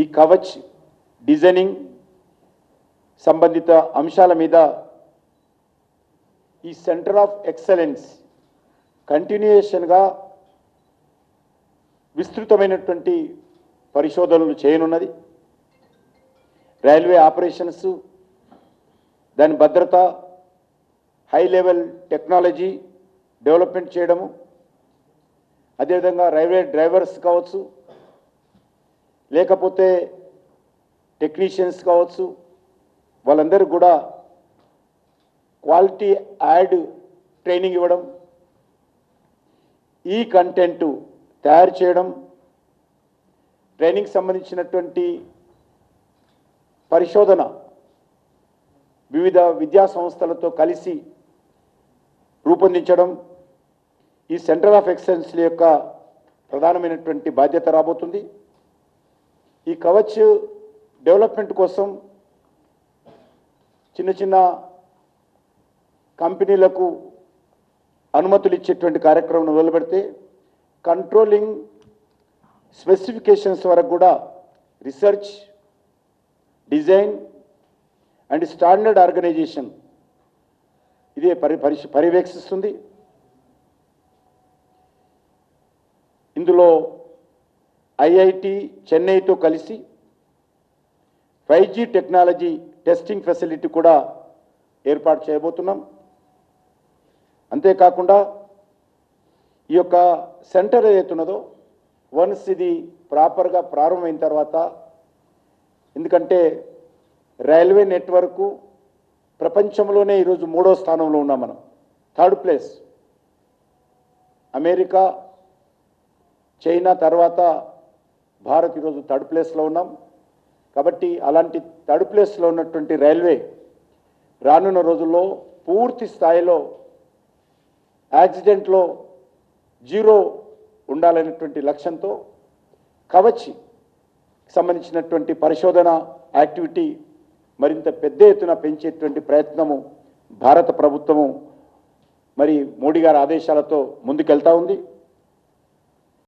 ఈ కవచ్ డిజైనింగ్ సంబంధిత అంశాల మీద ఈ సెంటర్ ఆఫ్ ఎక్సలెన్స్ కంటిన్యూయేషన్గా విస్తృతమైనటువంటి పరిశోధనలు చేయనున్నది. రైల్వే ఆపరేషన్స్ దాని భద్రత హై లెవెల్ టెక్నాలజీ డెవలప్మెంట్ చేయడము అదేవిధంగా రైల్వే డ్రైవర్స్ కావచ్చు లేకపోతే టెక్నీషియన్స్ కావచ్చు వాళ్ళందరూ కూడా క్వాలిటీ యాడ్ ట్రైనింగ్ ఇవ్వడం ఈ కంటెంట్ తయారు చేయడం ట్రైనింగ్ సంబంధించినటువంటి పరిశోధన వివిధ విద్యా సంస్థలతో కలిసి రూపొందించడం ఈ సెంటర్ ఆఫ్ ఎక్సలెన్స్ల యొక్క ప్రధానమైనటువంటి బాధ్యత రాబోతుంది. ఈ కవచ్ డెవలప్మెంట్ కోసం చిన్న చిన్న కంపెనీలకు అనుమతులు ఇచ్చేటువంటి కార్యక్రమం మొదలుపెడితే కంట్రోలింగ్ స్పెసిఫికేషన్స్ వరకు కూడా research design and standard organisation ఇదే పరి పరిశ పర్యవేక్షిస్తుంది. ఇందులో ఐఐటి చెన్నైతో కలిసి five G technology testing facility కూడా ఏర్పాటు చేయబోతున్నాం. అంతేకాకుండా ఈ యొక్క సెంటర్ ఏదైతున్నదో వన్స్ ఇది ప్రాపర్గా ప్రారంభమైన తర్వాత ఎందుకంటే రైల్వే నెట్వర్క్ ప్రపంచంలోనే ఈరోజు మూడో స్థానంలో ఉన్నాం మనం. Third place. అమెరికా చైనా తర్వాత భారత్ ఈరోజు థర్డ్ ప్లేస్లో ఉన్నాం. కాబట్టి అలాంటి థర్డ్ ప్లేస్లో ఉన్నటువంటి రైల్వే రానున్న రోజుల్లో పూర్తి స్థాయిలో యాక్సిడెంట్లో జీరో ఉండాలనేటువంటి లక్ష్యంతో కవచి సంబంధించినటువంటి పరిశోధన యాక్టివిటీ మరింత పెద్ద ఎత్తున పెంచేటువంటి ప్రయత్నము భారత ప్రభుత్వము మరి మోడీ గారి ఆదేశాలతో ముందుకెళ్తా ఉంది.